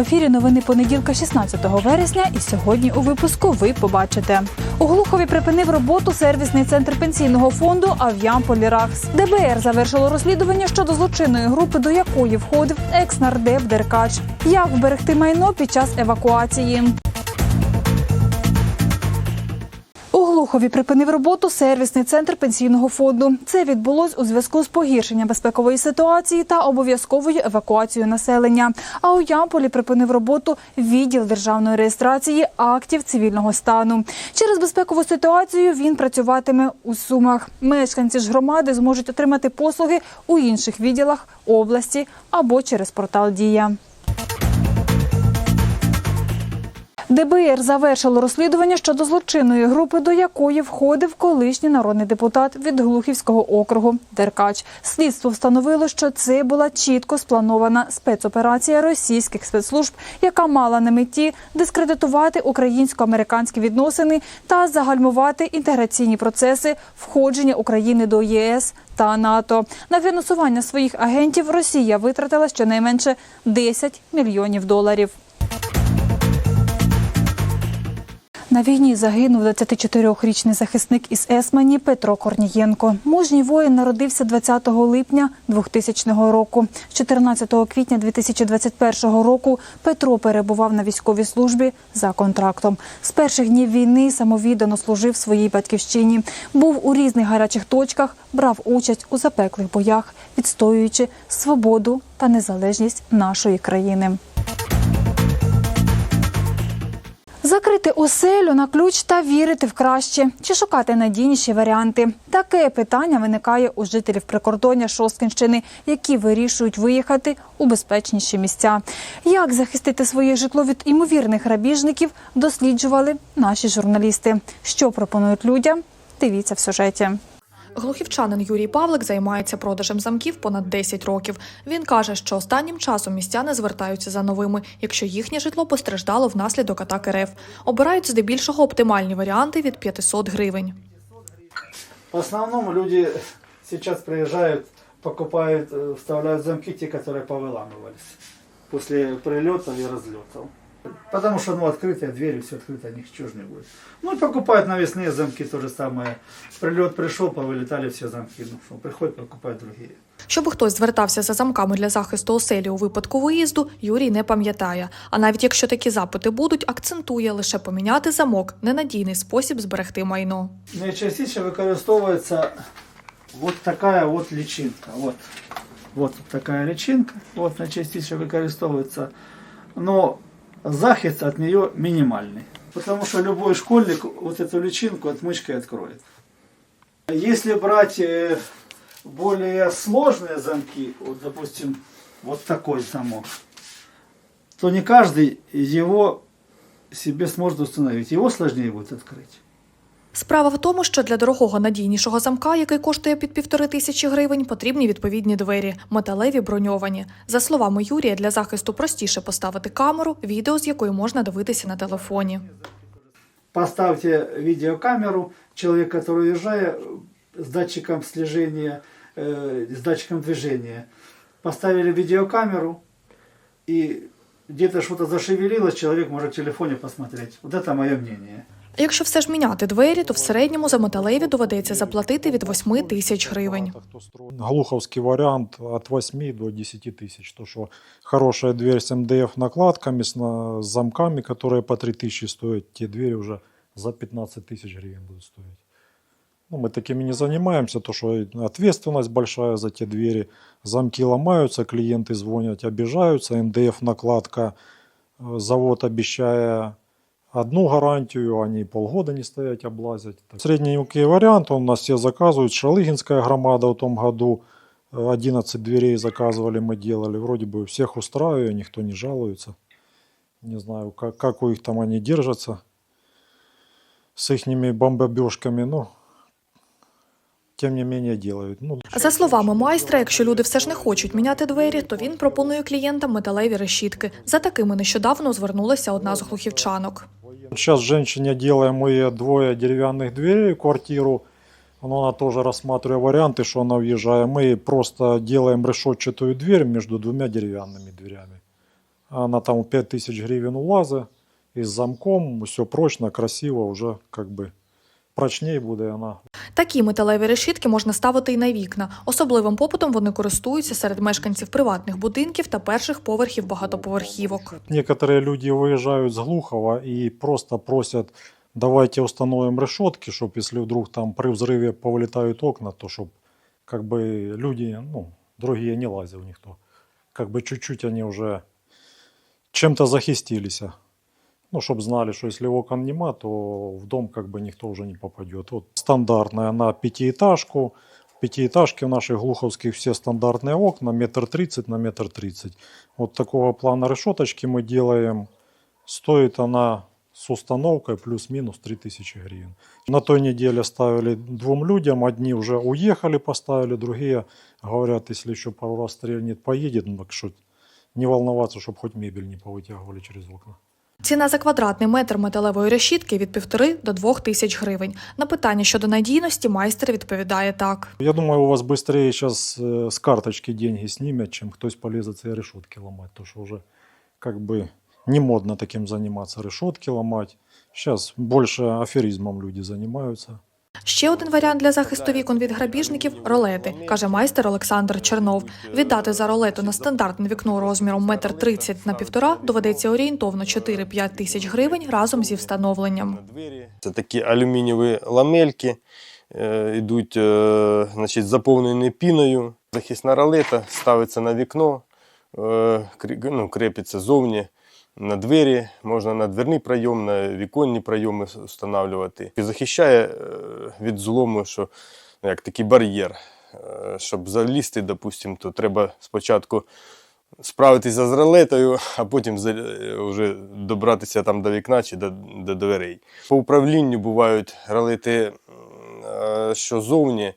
ефірі новини понеділка, 16 вересня. І сьогодні у випуску ви побачите. У Глухові припинив роботу сервісний центр пенсійного фонду Ав'ямполі Рахс. ДБР завершило розслідування щодо злочинної групи, до якої входив екс-нардеп Деркач. Як вберегти майно під час евакуації? Глухові припинив роботу сервісний центр пенсійного фонду. Це відбулось у зв'язку з погіршенням безпекової ситуації та обов'язковою евакуацією населення. А у Ямполі припинив роботу відділ державної реєстрації актів цивільного стану. Через безпекову ситуацію він працюватиме у Сумах. Мешканці ж громади зможуть отримати послуги у інших відділах області або через портал Дія. ДБР завершило розслідування щодо злочинної групи, до якої входив колишній народний депутат від Глухівського округу Деркач. Слідство встановило, що це була чітко спланована спецоперація російських спецслужб, яка мала на меті дискредитувати українсько-американські відносини та загальмувати інтеграційні процеси входження України до ЄС та НАТО. На фінансування своїх агентів Росія витратила щонайменше 10 мільйонів доларів. На війні загинув 24-річний захисник із Есмані Петро Корнієнко. Мужній воїн народився 20 липня 2000 року. 14 квітня 2021 року Петро перебував на військовій службі за контрактом. З перших днів війни самовіддано служив своїй батьківщині. Був у різних гарячих точках, брав участь у запеклих боях, відстоюючи свободу та незалежність нашої країни. Закрити оселю на ключ та вірити в краще чи шукати надійніші варіанти. Таке питання виникає у жителів прикордоння Шосткинщини, які вирішують виїхати у безпечніші місця. Як захистити своє житло від імовірних грабіжників, досліджували наші журналісти. Що пропонують людям? Дивіться в сюжеті. Глухівчанин Юрій Павлик займається продажем замків понад 10 років. Він каже, що останнім часом містяни звертаються за новими, якщо їхнє житло постраждало внаслідок атаки РФ. Обирають здебільшого оптимальні варіанти від 500 гривень. В основном люди сейчас приезжают, покупают, э, вставляют замки, те, которые повыламывались после прилетов и разлетов. Потому что, ну, открытые двери, все открыто, ничего ж не будет. Ну, и покупают навесные замки, то же самое. Прилет пришел, повылетали все замки. Ну, что, приходят, покупают другие. Щоб хтось звертався за замками для захисту оселі у випадку виїзду, Юрій не пам'ятає. А навіть якщо такі запити будуть, акцентує лише поміняти замок ненадійний спосіб зберегти майно. Найчастіше використовується вот такая вот личинка. Вот, вот такая личинка. Вот найчастіше використовується. Но захист от нее минимальный. Потому что любой школьник вот эту личинку отмычкой откроет. Если брать э, более сложные замки, вот допустим, вот такой замок, то не каждый его себе сможет установить. Его сложнее будет открыть. Справа в тому, що для дорогого надійнішого замка, який коштує під півтори тисячі гривень, потрібні відповідні двері, металеві броньовані. За словами Юрія, для захисту простіше поставити камеру, відео з якої можна дивитися на телефоні. Поставьте видеокамеру, человек, который уезжает с датчиком слежения, э, с датчиком движения. Поставили видеокамеру, и где-то что-то зашевелилось, человек может в телефоне посмотреть. Вот это мое мнение. А Якщо все ж міняти двері, то в середньому за металеві доведеться заплатити від 8 тисяч гривень. Глуховский вариант от 8 до 10 тысяч. То, что хорошая дверь с МДФ накладками, с, на- с замками, которые по 3 тысячи стоят, те двери уже за 15 тысяч гривен будут стоить. Ну, мы такими не занимаемся, то что ответственность большая за те двери. Замки ломаются, клиенты звонят, обижаются, МДФ накладка, э, завод обещая одну гарантию, они полгода не стоять, облазят. Так. Средненький вариант, он у нас все заказывают. Шалыгинская громада в том году э, 11 дверей заказывали, мы делали. Вроде бы всех устраиваю, никто не жалуется. Не знаю, как, как у них там они держатся с их бомбобежками, но тем не менее делают. Ну, За словами майстра, якщо люди все ж не хочуть міняти двері, то він пропонує клієнтам металеві решітки. За такими нещодавно звернулася одна з глухівчанок. Сейчас женщине делаем мы двое деревянных дверей в квартиру. Но она тоже рассматривая варианты, что она въезжая. Мы просто делаем решетчатую дверь между двумя деревянными дверями. Она там 5000 гривен улазы. И с замком все прочно, красиво, уже как бы прочнее буде она. Такі металеві решітки можна ставити і на вікна. Особливим попитом вони користуються серед мешканців приватних будинків та перших поверхів багатоповерхівок. Некоторые люди выезжают с Глухова и просто просят, давайте установим решетки, чтобы если вдруг там при взрыве повылетают окна, то чтобы как бы люди, ну, другие не лазили никто. Как бы чуть-чуть они уже чем-то захистились. Ну, чтобы знали, что если окон нема, то в дом как бы никто уже не попадет. Вот стандартная на пятиэтажку. В пятиэтажке в наших глуховских все стандартные окна, метр тридцать на метр тридцать. Вот такого плана решеточки мы делаем. Стоит она с установкой плюс-минус 3000 гривен. На той неделе ставили двум людям. Одни уже уехали, поставили, другие говорят, если еще пару раз стрельнет, поедет. Ну, так что не волноваться, чтобы хоть мебель не повытягивали через окна. Ціна за квадратний метр металевої решітки від півтори до двох тисяч гривень. На питання щодо надійності майстер відповідає так. Я думаю, у вас быстрее сейчас с карточки деньги снимет, чем кто-то полезет эти решетки ломать. Потому что уже как бы не модно таким заниматься, решетки ломать. Сейчас больше аферизмом люди занимаются. Ще один варіант для захисту вікон від грабіжників ролети, каже майстер Олександр Чернов. Віддати за ролету на стандартне вікно розміром 1,30 на півтора доведеться орієнтовно 4-5 тисяч гривень разом зі встановленням. Це такі алюмінієві ламельки, е, йдуть е, значить, заповнені піною. Захисна ролета ставиться на вікно, е, ну, крепиться зовні на двері, можна на дверний прийом, на віконні прийоми встановлювати. І захищає е, від злому, що ну, як такий бар'єр. Е, Щоб залізти, допустимо, то треба спочатку справитися з ролетою, а потім е, вже добратися там до вікна чи до, до дверей. По управлінню бувають е, що зовні,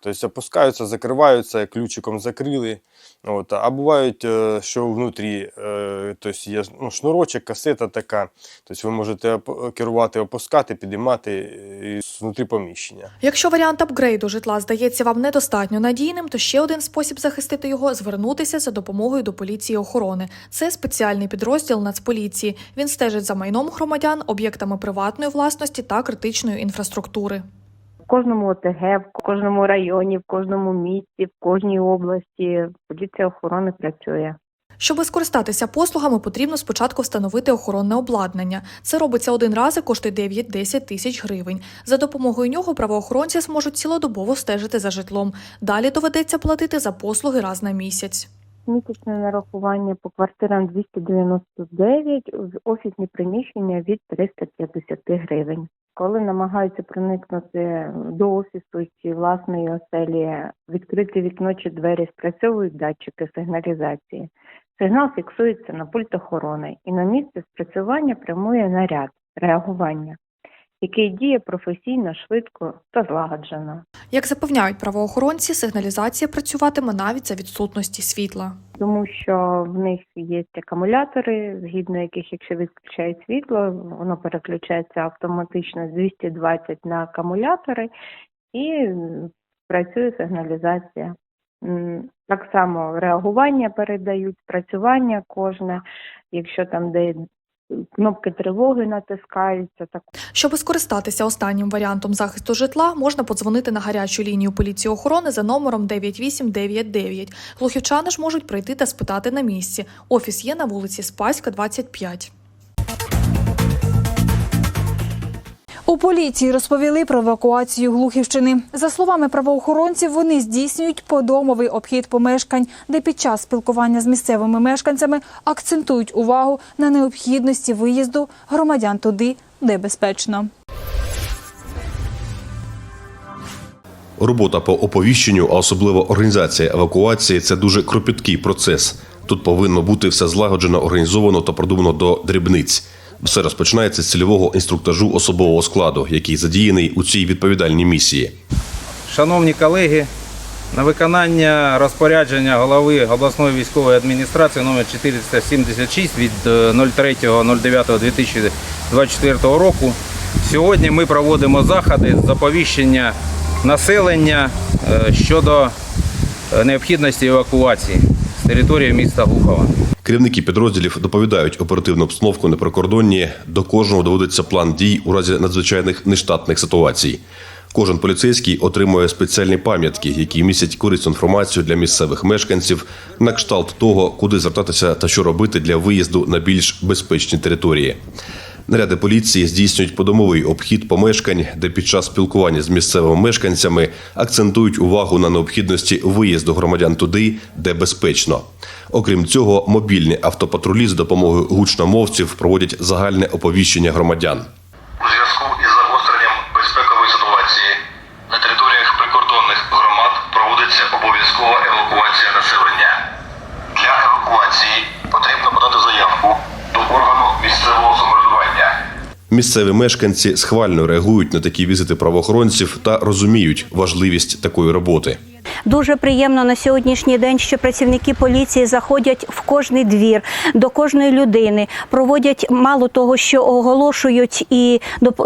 тобто опускаються, закриваються, ключиком закрили. От, а бувають, е, що внутрі е, тобто є ну, шнурочок, касета така. Тобто ви можете оп- керувати, опускати, підіймати е, внутрі поміщення. Якщо варіант апгрейду житла здається вам недостатньо надійним, то ще один спосіб захистити його звернутися за допомогою до поліції охорони. Це спеціальний підрозділ Нацполіції. Він стежить за майном громадян, об'єктами приватної власності та критичної інфраструктури. Кожному ОТГ, в кожному районі, в кожному місті, в кожній області поліція охорони працює. Щоби скористатися послугами, потрібно спочатку встановити охоронне обладнання. Це робиться один раз і коштує 9-10 тисяч гривень. За допомогою нього правоохоронці зможуть цілодобово стежити за житлом. Далі доведеться платити за послуги раз на місяць. Місячне нарахування по квартирам 299, в офісні приміщення від 350 гривень. Коли намагаються проникнути до офісу чи власної оселі, відкрити вікно чи двері, спрацьовують датчики сигналізації. Сигнал фіксується на пульт охорони і на місце спрацювання прямує наряд реагування, який діє професійно, швидко та злагоджено. Як запевняють правоохоронці, сигналізація працюватиме навіть за відсутності світла. тому що в них є акумулятори, згідно яких, якщо відключають світло, воно переключається автоматично з 220 на акумулятори і працює сигналізація. Так само реагування передають, спрацювання кожне, якщо там де кнопки тривоги натискаються, так щоб скористатися останнім варіантом захисту житла, можна подзвонити на гарячу лінію поліції охорони за номером 9899. Глухівчани ж можуть прийти та спитати на місці. Офіс є на вулиці Спаська, 25. У поліції розповіли про евакуацію Глухівщини. За словами правоохоронців, вони здійснюють подомовий обхід помешкань, де під час спілкування з місцевими мешканцями акцентують увагу на необхідності виїзду громадян туди, де безпечно. Робота по оповіщенню, а особливо організація евакуації це дуже кропіткий процес. Тут повинно бути все злагоджено, організовано та продумано до дрібниць. Все розпочинається з цільового інструктажу особового складу, який задіяний у цій відповідальній місії. Шановні колеги, на виконання розпорядження голови обласної військової адміністрації номер 476 від е, 03.09.2024 року сьогодні ми проводимо заходи з оповіщення населення е, щодо е, необхідності евакуації з території міста Глухова. Керівники підрозділів доповідають оперативну обстановку на прикордонні. До кожного доводиться план дій у разі надзвичайних нештатних ситуацій. Кожен поліцейський отримує спеціальні пам'ятки, які містять корисну інформацію для місцевих мешканців на кшталт того, куди звертатися та що робити для виїзду на більш безпечні території. Наряди поліції здійснюють подомовий обхід помешкань, де під час спілкування з місцевими мешканцями акцентують увагу на необхідності виїзду громадян туди, де безпечно. Окрім цього, мобільні автопатрулі з допомогою гучномовців проводять загальне оповіщення громадян. У зв'язку із загостренням безпекової ситуації на територіях прикордонних громад проводиться обов'язкова евакуація населення. Для евакуації потрібно подати заявку до органу місцевого самоврядування. Місцеві мешканці схвально реагують на такі візити правоохоронців та розуміють важливість такої роботи. Дуже приємно на сьогоднішній день, що працівники поліції заходять в кожний двір до кожної людини, проводять мало того, що оголошують і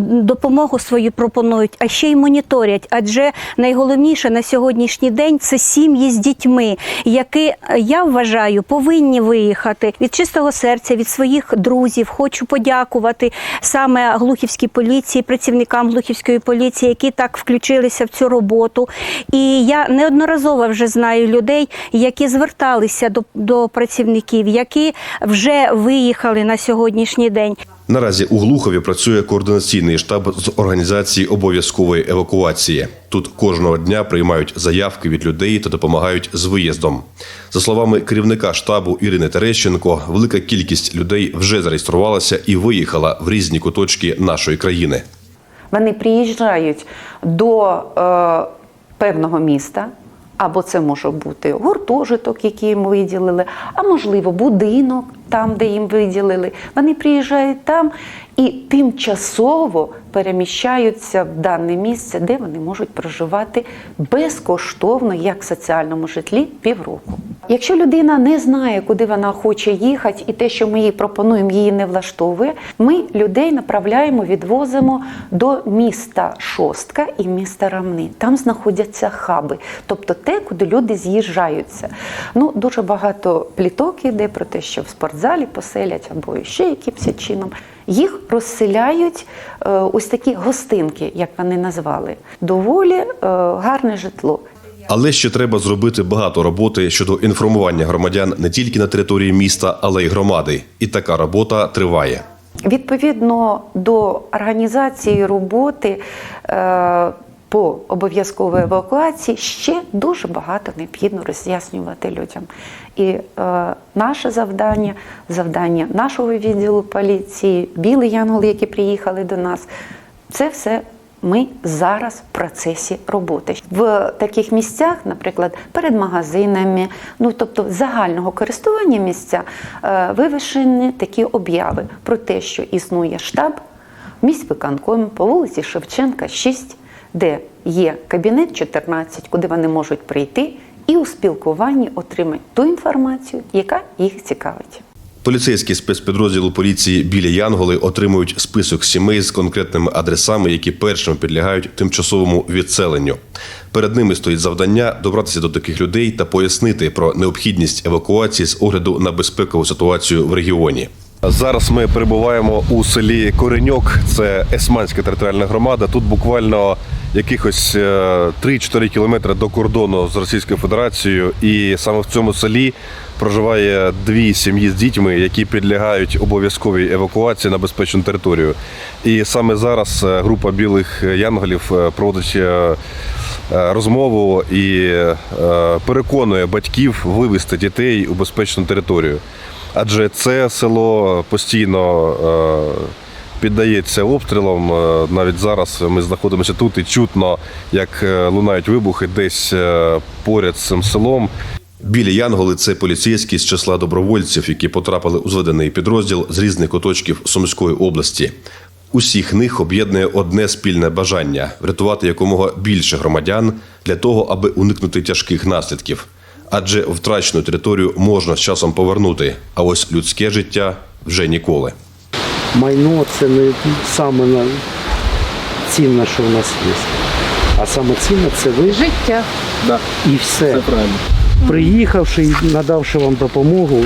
допомогу свою пропонують, а ще й моніторять. Адже найголовніше на сьогоднішній день це сім'ї з дітьми, які я вважаю повинні виїхати від чистого серця, від своїх друзів. Хочу подякувати саме глухівській поліції, працівникам глухівської поліції, які так включилися в цю роботу. І я неодноразово вже знаю людей, які зверталися до, до працівників, які вже виїхали на сьогоднішній день. Наразі у Глухові працює координаційний штаб з організації обов'язкової евакуації. Тут кожного дня приймають заявки від людей та допомагають з виїздом. За словами керівника штабу Ірини Терещенко, велика кількість людей вже зареєструвалася і виїхала в різні куточки нашої країни. Вони приїжджають до е, певного міста, або це може бути гуртожиток, який їм виділили, а можливо, будинок там, де їм виділили. Вони приїжджають там і тимчасово переміщаються в дане місце, де вони можуть проживати безкоштовно, як в соціальному житлі, півроку. Якщо людина не знає, куди вона хоче їхати, і те, що ми їй пропонуємо, її не влаштовує, ми людей направляємо, відвозимо до міста Шостка і міста Рамни. Там знаходяться хаби, тобто те, куди люди з'їжджаються. Ну, дуже багато пліток іде про те, що в спортзалі поселять або ще якимось чином. Їх розселяють е, ось такі гостинки, як вони назвали. Доволі е, гарне житло. Але ще треба зробити багато роботи щодо інформування громадян не тільки на території міста, але й громади. І така робота триває. Відповідно до організації роботи е, по обов'язковій евакуації ще дуже багато необхідно роз'яснювати людям. І е, наше завдання, завдання нашого відділу поліції, білий янгол, які приїхали до нас, це все ми зараз в процесі роботи. В таких місцях, наприклад, перед магазинами, ну тобто загального користування місця, е, вивішені такі обяви про те, що існує штаб в міськвиконкомі по вулиці Шевченка, 6, де є кабінет 14, куди вони можуть прийти і у спілкуванні отримати ту інформацію, яка їх цікавить. Поліцейські спецпідрозділу поліції біля Янголи отримують список сімей з конкретними адресами, які першими підлягають тимчасовому відселенню. Перед ними стоїть завдання добратися до таких людей та пояснити про необхідність евакуації з огляду на безпекову ситуацію в регіоні. Зараз ми перебуваємо у селі Кореньок, це Есманська територіальна громада. Тут буквально якихось е, 3-4 кілометри до кордону з Російською Федерацією. І саме в цьому селі проживає дві сім'ї з дітьми, які підлягають обов'язковій евакуації на безпечну територію. І саме зараз е, група білих янголів е, проводить е, е, розмову і е, переконує батьків вивезти дітей у безпечну територію. Адже це село постійно е, піддається обстрілам. Е, Навіть зараз ми знаходимося тут і чутно, як е, лунають вибухи десь поряд з цим селом. Білі Янголи це поліцейські з числа добровольців, які потрапили у зведений підрозділ з різних куточків Сумської області. Усіх них об'єднує одне спільне бажання врятувати якомога більше громадян для того, аби уникнути тяжких наслідків. Адже втрачену територію можна з часом повернути, а ось людське життя вже ніколи. майно це не саме цінне, що у нас є. А саме цінне це ви Життя. і все. Приїхавши і надавши вам допомогу,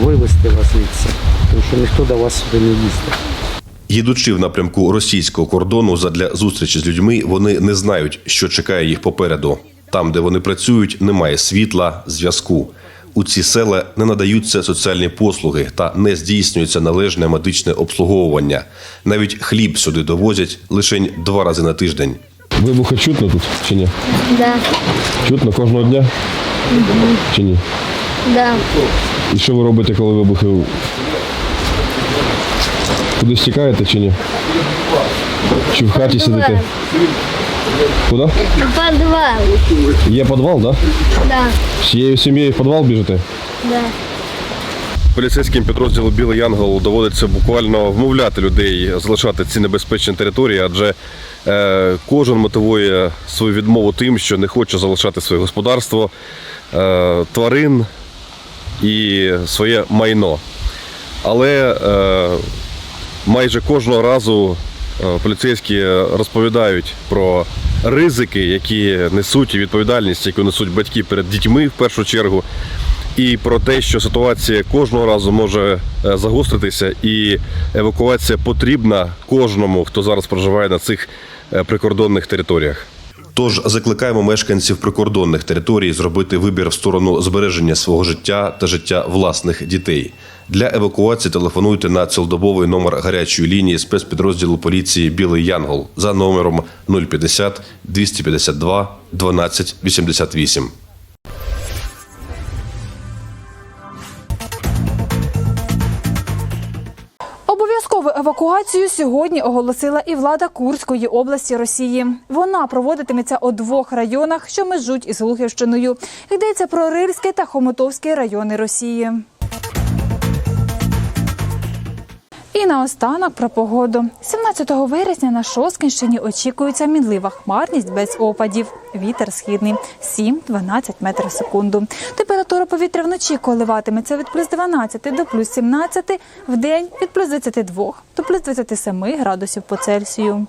вивезти вас звідси, тому що ніхто до вас сюди не їздить. Їдучи в напрямку російського кордону задля зустрічі з людьми, вони не знають, що чекає їх попереду. Там, де вони працюють, немає світла, зв'язку. У ці села не надаються соціальні послуги та не здійснюється належне медичне обслуговування. Навіть хліб сюди довозять лише два рази на тиждень. Вибухи чутно тут чи ні? Да, Чутно кожного дня? Чи ні? да. І що ви робите, коли вибухи? Кудись тікаєте чи ні? Чи в хаті сидите? Куди? Подвал. Є підвал? Да? Да, Всією сім'єю в підвал біжите? да. Поліцейським підрозділу Білий Янгол доводиться буквально вмовляти людей залишати ці небезпечні території, адже е, кожен мотивує свою відмову тим, що не хоче залишати своє господарство, е, тварин і своє майно. Але е, майже кожного разу е, поліцейські розповідають про ризики, які несуть і відповідальність, яку несуть батьки перед дітьми в першу чергу, і про те, що ситуація кожного разу може е, загостритися, і евакуація потрібна кожному, хто зараз проживає на цих е, прикордонних територіях. Тож закликаємо мешканців прикордонних територій зробити вибір в сторону збереження свого життя та життя власних дітей. Для евакуації телефонуйте на цілодобовий номер гарячої лінії спецпідрозділу поліції Білий Янгол за номером 050 252 12 88. Обов'язкову евакуацію сьогодні оголосила і влада Курської області Росії. Вона проводитиметься у двох районах, що межуть із Глухівщиною. Йдеться про Рильський та Хомутовський райони Росії. І наостанок про погоду. 17 вересня на Шоскінщині очікується мінлива хмарність без опадів. Вітер східний 7-12 метрів секунду. Температура повітря вночі коливатиметься від плюс 12 до плюс 17, в день від плюс 22 до плюс 27 градусів по Цельсію.